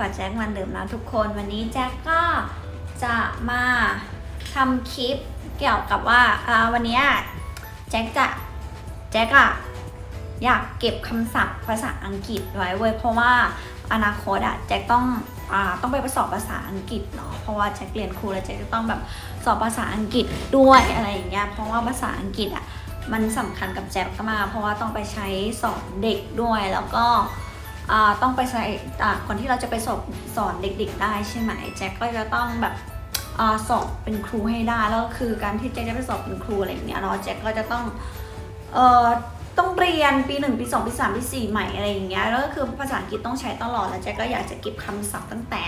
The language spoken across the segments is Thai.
กับแจ็คเหมันเดิมนะทุกคนวันนี้แจ็คก็จะมาทำคลิปเกี่ยวกับว่าวันนี้แจ็คจะแจ็คอะอยากเก็บคำศัพท์ภาษาอังกฤษไว้เว้ยเพราะว่าอนาคตอะแจ็คต้องอต้องไปสอบภาษาอังกฤษเนาะเพราะว่าแจ็คเรียนครูแล้วแจ็คจะต้องแบบสอบภาษาอังกฤษด้วยอะไรอย่างเงี้ยเพราะว่าภาษาอังกฤษอะมันสำคัญกับแจ็คมากเพราะว่าต้องไปใช้สอนเด็กด้วยแล้วก็ ต้องไปใส่อ่าก่อนที่เราจะไปสอบสอนเด็กๆ ได้ใช่ไหมแจ็คก็จะต้องแบบอสอบเป็นครูให้ได้แล้วก็คือการที่แจ็คจะไปสอบเป็นครูอะไรอย่างเงี้ยเนาะแจ็คก็จะต้องเอ่อต้องเรียนปีหนึ่งปีสองปีสามปีสี่ใหม่อะไรอย่างเงี้ยแล้วก็คือภาษาอังกฤษต้องใช้ตลอดแล้วแจ็คก็อยากจะเก็บคำศัพท์ตั้งแต่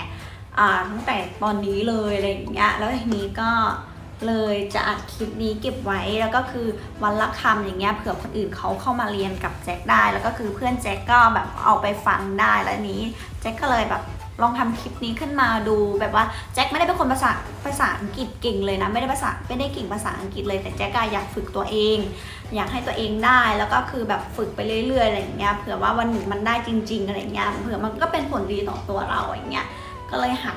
อ่าตั้งแต่ตอนนี้เลยอะไรอย่างเงี้ยแล้วทีนี้ก็ เลยจะอัดคลิปนี้เก็บไว้แล้วก็คือวันละคำอย่างเงี้ยเผื่อคนอื่นเขาเข้ามาเรียนกับแจ็คได้ แล้วก็คือเพื่อนแจ็คก็แบบเอาไปฟังได้แล้วนี้แจ็คก็เลยแบบลองทำคลิปนี้ขึ้นมาดูแบบว่าแจ็คไม่ได้เป็นคนภาษาภาษาอังกฤษเก่งเลยนะไม่ได้ภาษาไม่ได้เก่งภาษาอังกฤษเลยแต่แจ็คก็อยากฝึกตัวเอง อยากให้ตัวเองได้แล้วก็คือแบบฝึกไปเรื่อยๆอะไรอย่างเงี้ยเผื่อว่าวันหนึ่งมันได้จริง ๆอะไรเงี้ยเผื่อมันก็เป็นผลดีต่อตัวเราอย่างเงี้ยก็เลยหัด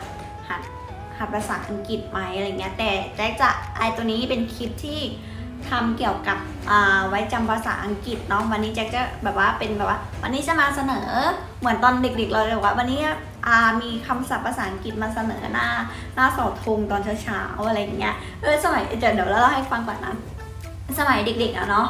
หัดภาษาอังกฤษไหมอะไรเงี้ยแต่แจ็คจะไอตัวนี้เป็นคลิปที่ทำเกี่ยวกับไว้จำภาษาอังกฤษเนาะวันนี้แจ็คจะแบบว่าเป็นแบบว่า วันนี้จะมาเสนอเหมือนตอนเด็กๆเราเลยว่า วันนี้มีคำศัพท์ภาษาอังกฤษมาเสนอหน้าหน้าเสาธงตอนเช้าๆอะไรอย่างเงี้ยเออสมัยเดี๋ยวเดี๋ยวเราเล่าให้ฟังก่อนนะสมัยเด็กๆอะเนาะ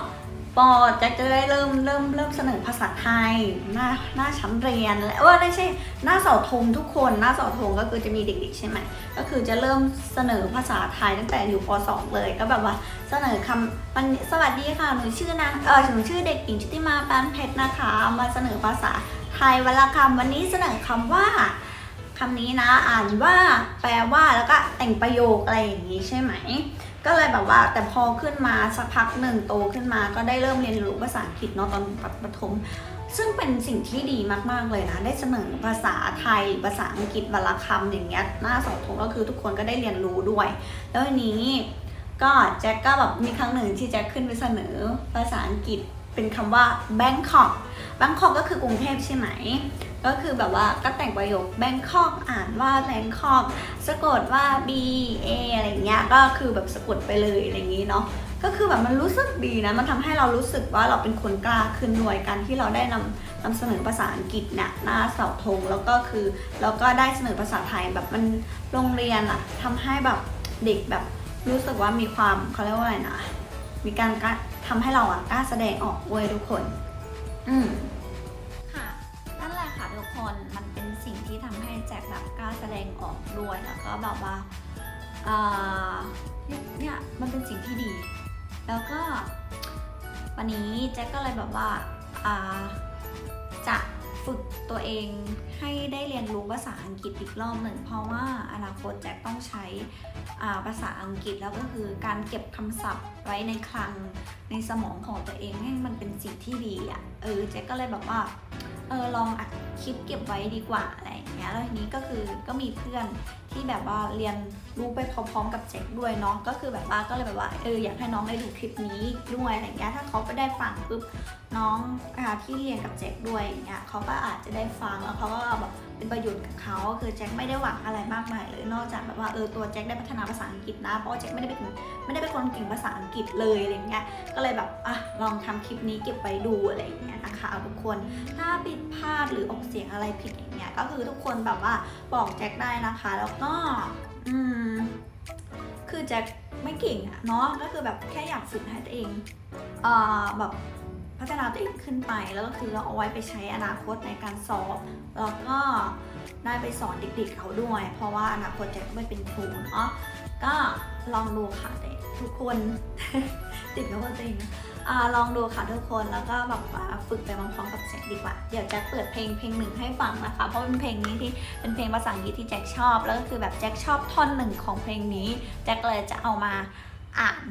ปอจ็คจะได้เริ่มเริ่มเริ่มเสนอภาษาไทยหน้าหน้าชั้นเรียนและว่าไม่ใช่หน้าเสาธงทุกคนหน้าเสาธงก็คือจะมีเด็กๆใช่ไหมก็คือจะเริ่มเสนอภาษาไทยตั้งแต่อยู่ป .2 เลย ก็แบบว่าเสนอคำวันสวัสดีค่ะหนูชื่อนางเออหนูชื่อเด็กหญิงชุติมาปานเพชรนะคะ มาเสนอภาษาไทยวันละคำวันนี้เสนอคำว่าคำนี้นะอ่านว่าแปลว่าแล้วก็แต่งประโยคอะไรอย่างนี้ใช่ไหม ก็เลยแบบว่าแต่พอขึ้นมาสักพักหนึ่งโตขึ้นมาก็ได้เริ่มเรียนรู้ภาษาอังกฤษเนาะตอนประถมซึ่งเป็นสิ่งที่ดีมาก ๆ เลยนะ ได้เสนอภาษาไทย ภาษาอังกฤษวลคำอย่างเงี้ยหน้าสองทงก็คือทุกคนก็ได้เรียนรู้ด้วย แล้วทีนี้ก็แจ็คก็แบบมีครั้งหนึ่งที่แจ็คขึ้นไปเสนอภาษาอังกฤษ เป็นคำว่า Bangkok Bangkok ก็คือกรุงเทพใช่ไหม ก็คือแบบว่าก็แต่งประโยค Bangkok อ่านว่า Bangkok สะกดว่า B A อะไรอย่างเงี้ย ก็คือแบบสะกดไปเลยอะไรอย่างงี้เนาะ ก็คือแบบมันรู้สึกดีนะ มันทำให้เรารู้สึกว่าเราเป็นคนกล้าขึ้นหน่วยการที่เราได้นำนำเสนอภาษาอังกฤษเนี่ยหน้าเสาธงแล้วก็คือแล้วก็ได้เสนอภาษาไทยแบบมันโรงเรียนอะทำให้แบบเด็กแบบรู้สึกว่ามีความเขาเรียกว่าอะไรนะ มีการ ทำทำให้เราอะกล้าแสดงออกเว้ยทุกคน อืมค่ะนั่นแหละค่ะทุกคนมันเป็นสิ่งที่ทำให้แจ็คแบบกล้าแสดงออกด้วยแล้วก็แบบว่าเนี่ยเนี่ยมันเป็นสิ่งที่ดี แล้วก็วันนี้แจ็คก็เลยแบบว่าจะ ฝึกตัวเองให้ได้เรียนรู้ภาษาอังกฤษอีกรอบหนึ่ง เพราะว่าอนาคตแจ็คต้องใช้ภาษาอังกฤษแล้วก็คือการเก็บคำศัพท์ไว้ในคลังในสมองของตัวเองให้มันเป็นสิ่งที่ดีอะเออแจ็คก็เลยแบบว่าเออลองอัดคลิปเก็บไว้ดีกว่าอะไร อย่างเงี้ยแล้วทีนี้ก็คือก็มีเพื่อนที่แบบว่าเรียนรู้ไปพร้อมๆ กับแจ็คด้วยเนาะก็คือแบบว่าก็เลยแบบว่าเอออยากให้น้องได้ดูคลิปนี้ด้วยอะไรอย่างเงี้ยถ้าเขาไปได้ฟังปุ๊บน้องอาที่เรียนกับแจ็คด้วยอย่างเงี้ยเขาก็อาจจะได้ฟังแล้วเขาก็แบบเป็นประโยชน์กับเขาคือแจ็คไม่ได้หวังอะไรมากมายเลยนอกจากแบบว่าเออตัวแจ็คได้พัฒนาภาษาอังกฤษนะ เพราะแจ็คไม่ได้เป็นไม่ได้เป็นคนเก่งภาษาอังกฤษเลยอะไรอย่างเงี้ยก็เลยแบบอะลองทำคลิปนี้เก็บไว้ดูอะไรอย่างเงี้ยนะคะทุกคนถ้าผิดพลาดหรือออกเสียงอะไรผิดอย่างเงี้ยก็คือทุกคนแบบว่าบอกแจ็คได้นะคะ แล้วก็อืมคือแจ็คไม่เก่งอะเนาะก็คือแบบแค่อยากฝึกให้ตัวเองเอ่อแบบ พัฒนาตัวเองขึ้นไปแล้วก็คือเราเอาไว้ไปใช้อนาคตในการสอบแล้วก็ได้ไปสอนเด็กๆเขาด้วย เพราะว่าอนาคตแจ็คไม่เป็นครูเนาะก็ลองดูค่ะเด็กทุกคนติดกับตัวเองอลองดูค่ะทุกคนแล้วก็แบบว่าฝึกไปพร้อมๆกับแจ็คดีกว่า เดี๋ยวแจ็คเปิดเพลงเพลงหนึ่งให้ฟังนะคะ เพราะเป็นเพลงนี้ที่เป็นเพลงภาษาอังกฤษที่แจ็คชอบ แล้วก็คือแบบแจ็คชอบท่อนหนึ่งของเพลงนี้แจ็คเลยจะเอามาอ่าน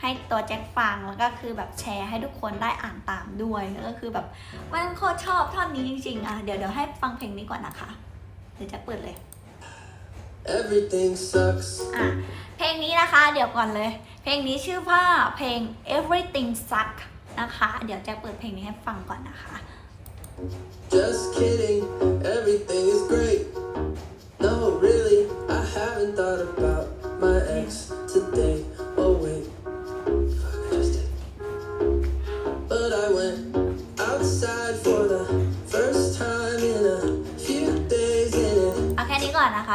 ให้ตัวแจ็คฟังแล้วก็คือแบบแชร์ให้ทุกคนได้อ่านตามด้วยแล้วก็คือแบบมันโคตรชอบท่อนนี้จริงๆอะเดี๋ยวเดี๋ยวให้ฟังเพลงนี้ก่อนนะคะเดี๋ยวแจ็คเปิดเลย Everything sucks. อะเพลงนี้นะคะ เดี๋ยวก่อนเลย เพลงนี้ชื่อว่าเพลง everything suck นะคะ เดี๋ยวแจ็คเปิดเพลงนี้ให้ฟังก่อนนะคะ Just kidding, everything is great. No, really, I haven't thought about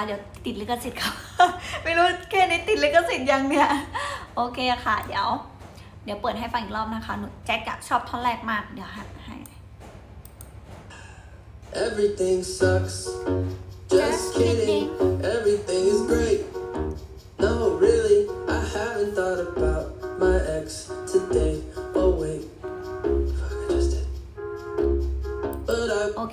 เดี๋ยวติดลิขสิทธิ์ครับไม่รู้แค่นี้ติดลิขสิทธิ์ยังเนี่ย โอเคค่ะ เดี๋ยว เดี๋ยวเปิดให้ฟังอีกรอบนะคะหนูแจ็คอะชอบท่อนแรกมากเดี๋ยวหัดให้ Everything sucks. Just kidding. Everything is great. No, really, I haven't thought about my ex today. Oh, wait. Fuck, I just did. But I โอ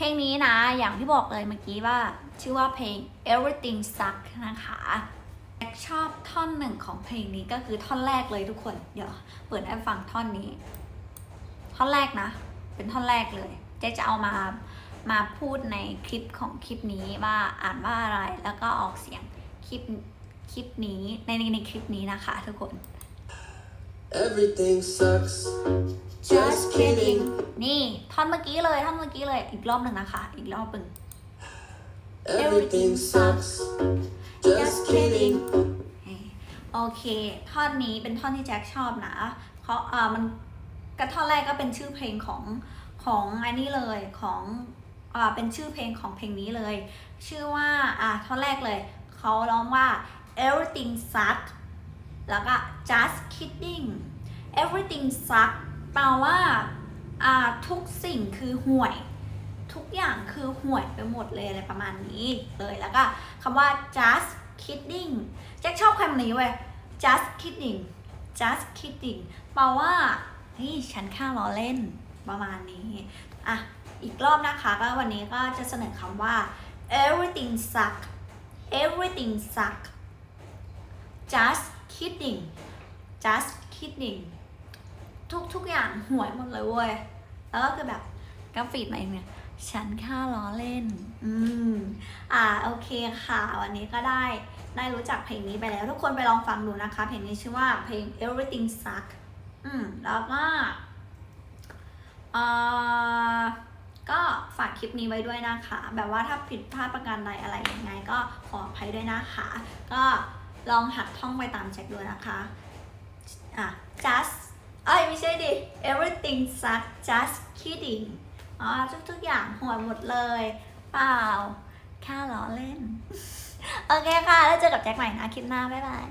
เพลงนี้นะ อย่างที่บอกเลยเมื่อกี้ว่า ชื่อว่าเพลง everything suck นะคะแจ็คชอบท่อนหนึ่งของเพลงนี้ก็คือท่อนแรกเลยทุกคน เดี๋ยวเปิดให้ฟังท่อนนี้ ท่อนแรกนะ เป็นท่อนแรกเลยแจ็คจะเอามามาพูดในคลิปของคลิปนี้ว่าอ่านว่าอะไรแล้วก็ออกเสียงคลิปคลิปนี้ในในในคลิปนี้นะคะทุกคน everything sucks. Just kidding นี่ท่อนเมื่อกี้เลยท่อนเมื่อกี้เลย อีกรอบหนึ่งนะคะ อีกรอบหนึ่ง Everything sucks. Just kidding. โอเค ท่อนนี้เป็นท่อนที่แจ็คชอบนะเพราะอ่ามันกระท่อนแรกก็เป็นชื่อเพลงของของอันนี้เลยของอ่าเป็นชื่อเพลงของเพลงนี้เลย ชื่อว่าอ่าท่อนแรกเลยเขาร้องว่า everything suck แล้วก็ just kidding everything suck แปลว่าอ่าทุกสิ่งคือห่วย ทุกอย่างคือห่วยไปหมดเลยอะไรประมาณนี้เลยแล้วก็คำว่า just kidding แจ็คชอบคำนี้เว้ย just kidding just kidding แปลว่าเฮ้ยฉันแค่ล้อเล่นประมาณนี้อะอีกรอบนะคะก็วันนี้ก็จะเสนอคำว่า everything suck everything suck just kidding just kidding ทุกทุกอย่างห่วยหมดเลยเว้ย แล้วก็คือแบบกราฟิกมาเองเนี่ย ฉันแค่ล้อเล่น อืม อ่า โอเคค่ะ วันนี้ก็ได้ได้รู้จักเพลงนี้ไปแล้ว ทุกคนไปลองฟังดูนะคะ เพลงนี้ชื่อว่าเพลง everything suck อืม แล้วก็เอ่อก็ฝากคลิปนี้ไว้ด้วยนะคะ แบบว่าถ้าผิดพลาดประการใดอะไรยังไง ก็ขออภัยด้วยนะคะ ก็ลองหัดท่องไปตามแจ็คดูนะคะ อะ just เอ้ยไม่ใช่ดิ everything sucks just kidding อ๋อทุกๆอย่างห่วยหมดเลย เปล่าแค่ล้อเล่น โอเคค่ะ แล้วเจอกับแจ็คใหม่นะ คลิปหน้า บ๊ายบาย